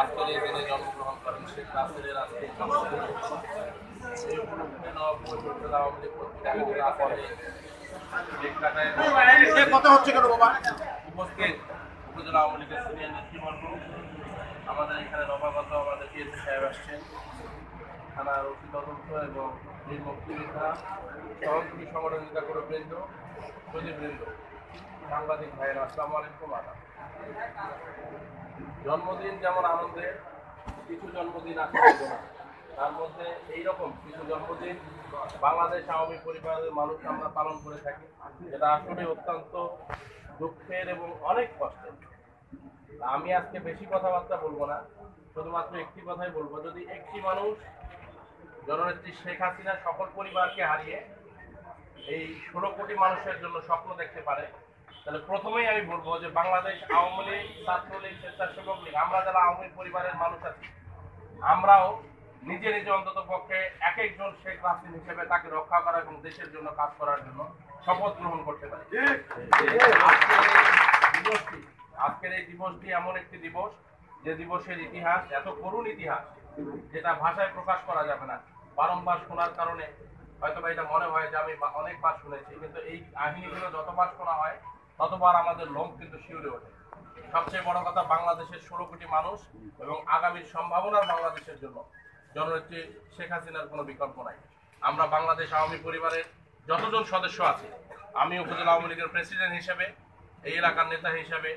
আজকের এই দিনে জন্মগ্রহণ করেন শেখ রাসেলের আজকে এই উপস্থিত উপজেলা আওয়ামী লীগের সিনিয়র নেতৃবর্গ আমাদের এখানে নবাগত আমাদের সাহেব আসছেন। থানার অতি তদন্ত এবং বীর মুক্তিযোদ্ধা সহযোগী সংগঠন নেতা করে বৃন্দ সজীব বৃন্দ সাংবাদিক ভাইয়ের আসসালামু আলাইকুম আদাব। জন্মদিন যেমন আনন্দের কিছু জন্মদিন আছে। তার মধ্যে এইরকম কিছু জন্মদিন বাংলাদেশ আওয়ামী পরিবারের মানুষ আমরা পালন করে থাকি, যেটা আসলে অত্যন্ত দুঃখের এবং অনেক কষ্টের আমি আজকে বেশি কথাবার্তা বলব না, শুধুমাত্র একটি কথাই বলব, যদি একটি মানুষ, জননেত্রী শেখ হাসিনা সকল পরিবারকে হারিয়ে এই ষোলো কোটি মানুষের জন্য স্বপ্ন দেখতে পারে তাহলে প্রথমেই আমি বলব যে বাংলাদেশ আওয়ামী লীগ, ছাত্রলীগ, স্বেচ্ছাসেবক লীগ, আমরা যারা আওয়ামী পরিবারের মানুষ আছি, আমরাও নিজে নিজে অন্তত পক্ষে এক একজন শেখ রাসিন হিসেবে তাকে রক্ষা করা এবং দেশের জন্য কাজ করার জন্য শপথ গ্রহণ করতে পারি। আজকের এই দিবসটি এমন একটি দিবস যে দিবসের ইতিহাস, এত করুণ ইতিহাস, যেটা ভাষায় প্রকাশ করা যাবে না। বারংবার শোনার কারণে হয়তো বা এটা মনে হয় যে আমি অনেকবার শুনেছি, কিন্তু এই কাহিনীগুলো যতবার শোনা হয় ততবার আমাদের লোম কিন্তু শিউরে ওঠে। সবচেয়ে বড় কথা বাংলাদেশের ষোলো কোটি মানুষ এবং আগামীর সম্ভাবনার বাংলাদেশের জন্য জননেত্রী শেখ হাসিনার কোনো বিকল্প নাই। আমরা বাংলাদেশ আওয়ামী পরিবারের যতজন সদস্য আছে, আমি উপজেলা আওয়ামী লীগের প্রেসিডেন্ট হিসেবে, এই এলাকার নেতা হিসেবে,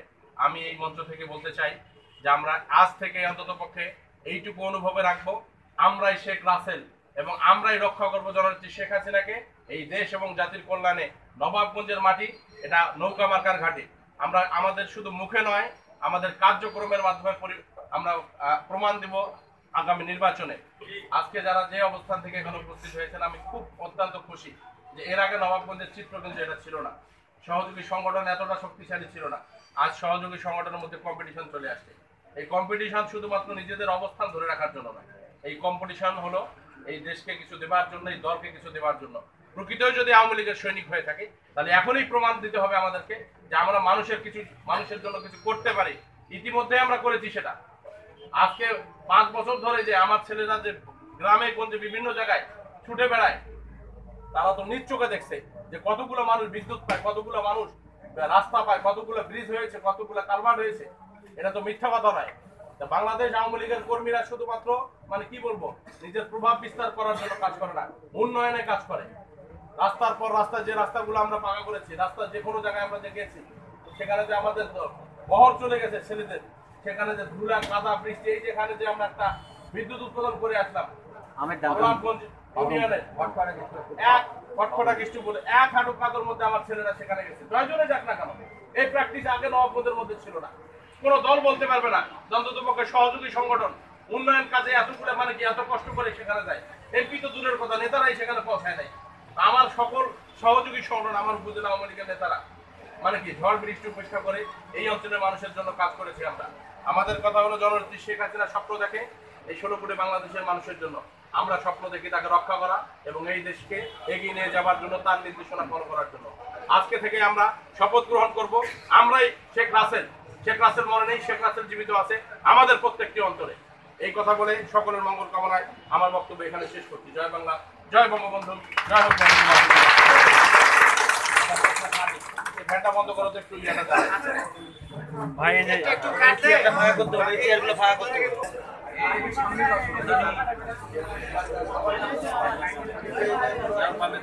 আমি এই মঞ্চ থেকে বলতে চাই যে আমরা আজ থেকে অন্তত পক্ষে এইটুকু অনুভবে রাখব। আমরাই শেখ রাসেল এবং আমরাই রক্ষা করব জননেত্রী শেখ হাসিনাকে। এই দেশ এবং জাতির কল্যাণে নবাবগঞ্জের মাটি, এটা নৌকা মার্কার ঘাটে। আমরা আমাদের শুধু মুখে নয়, আমাদের কার্যক্রমের মাধ্যমে আমরা প্রমাণ দিব আগামী নির্বাচনে। আজকে যারা যে অবস্থান থেকে এখানে উপস্থিত হয়েছেন, আমি খুব অত্যন্ত খুশি যে এর আগে নবাবগঞ্জের চিত্র কিন্তু এটা ছিল না। সহযোগী সংগঠন এতটা শক্তিশালী ছিল না। আজ সহযোগী সংগঠনের মধ্যে কম্পিটিশন চলে আসছে। এই কম্পিটিশন শুধুমাত্র নিজেদের অবস্থান ধরে রাখার জন্য নয়। এই কম্পিটিশন হলো এই দেশকে কিছু দেওয়ার জন্য এই দলকে কিছু দেওয়ার জন্য। প্রকৃতই যদি আওয়ামী লীগের সৈনিক হয়ে থাকে, তাহলে এখনই প্রমাণ দিতে হবে আমাদেরকে যে আমরা মানুষের কিছু, মানুষের জন্য কিছু করতে পারি। ইতিমধ্যে আমরা করেছি সেটা। আজকে পাঁচ বছর ধরে যে আমার ছেলেরা যে গ্রামে, গঞ্জে, বিভিন্ন জায়গায় ছুটে বেড়ায়, তারা তো নিজ চোখে দেখছে যে কতগুলো মানুষ বিদ্যুৎ পায়, কতগুলো মানুষ রাস্তা পায়, কতগুলো ব্রিজ হয়েছে, কতগুলো কালভার্ট হয়েছে। এটা তো মিথ্যা কথা নয়। বাংলাদেশ আওয়ামী লীগের কর্মীরা শুধুমাত্র মানে কি বলব নিজের প্রভাব বিস্তার করার জন্য কাজ করে না উন্নয়নে কাজ করে। রাস্তার পর রাস্তা যে রাস্তাগুলো আমরা পাকা করেছি রাস্তার যে কোনো জায়গায় আমরা যে গেছি সেখানে যে আমাদের বহর চলে গেছে ছেলেদের সেখানে যে ধুলা কাদা বৃষ্টি এই যেখানে যে আমরা একটা বিদ্যুৎ উৎপাদন করে আসলাম এক কটকটা কৃষ্টি বলে এক হাঁটু কাদর মধ্যে আমার ছেলেরা সেখানে গেছে। জয়জনে যাক না কেন এই প্র্যাকটিস আগে নবাবগঞ্জের মধ্যে ছিল না। কোন দল বলতে পারবে না। অন্তত পক্ষে সহযোগী সংগঠন, উন্নয়ন কাজে এত করে মানে কি, এত কষ্ট করে সেখানে যায়। এমপি তো দূরের কথা, নেতারাই সেখানে পৌঁছায় নাই। আমার সকল সহযোগী সংগঠন, আমার উপজেলা আওয়ামী লীগের নেতারা মানে কি, ঝড় বৃষ্টি উপেক্ষা করে এই অঞ্চলের মানুষের জন্য কাজ করেছি আমরা। আমাদের কথা হলো জননেত্রী শেখ হাসিনা স্বপ্ন দেখে এই ষোলো কোটি বাংলাদেশের মানুষের জন্য। আমরা স্বপ্ন দেখি তাকে রক্ষা করা এবং এই দেশকে এগিয়ে নিয়ে যাওয়ার জন্য, তার নির্দেশনা ফলো করার জন্য। আজকে থেকে আমরা শপথ গ্রহণ করব। আমরাই শেখ রাসেল শেখ রাসেল মনে নেই শেখ রাসেল জীবিত আছে আমাদের প্রত্যেকটি অন্তরে। এই কথা বলে সকলের মঙ্গল কামনায় আমার বক্তব্য এখানে শেষ করছি। জয় বাংলা জয় বঙ্গবন্ধু জয় হোক ফ্যানটা বন্ধ করো তো একটু ইয়েটা ভাই একটু কাটলে ভাড়া করতে হবে এই চেয়ারগুলো ভাড়া করতে হবে। জার্মানের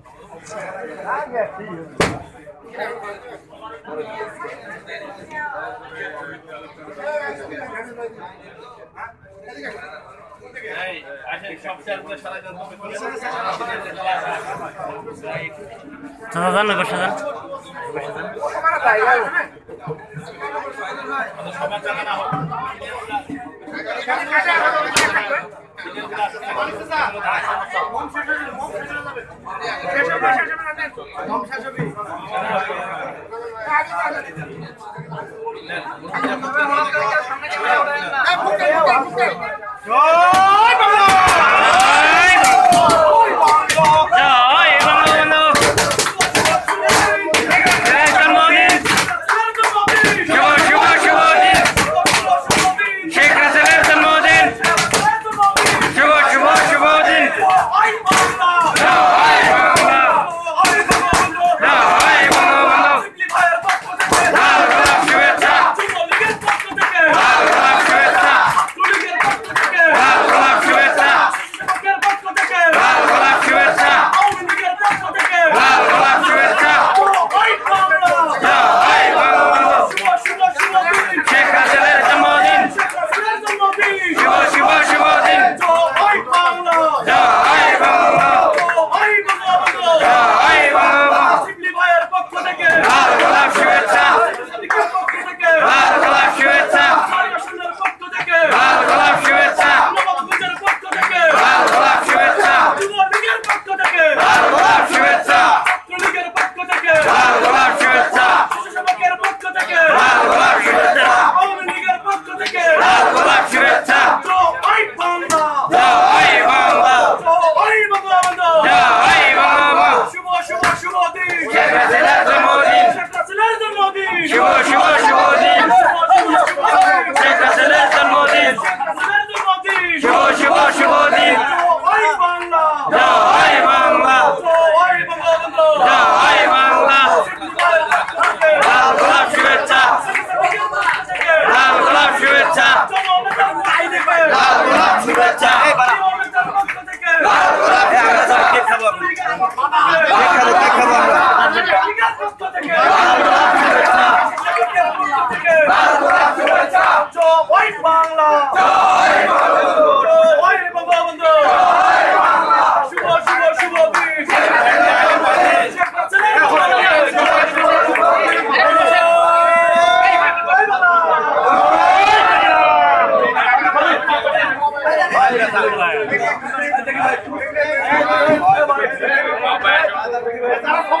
تفضل نقول شذا 开设备，走。এখানে দেখাবো আমরা বাংলা। ¡Estamos!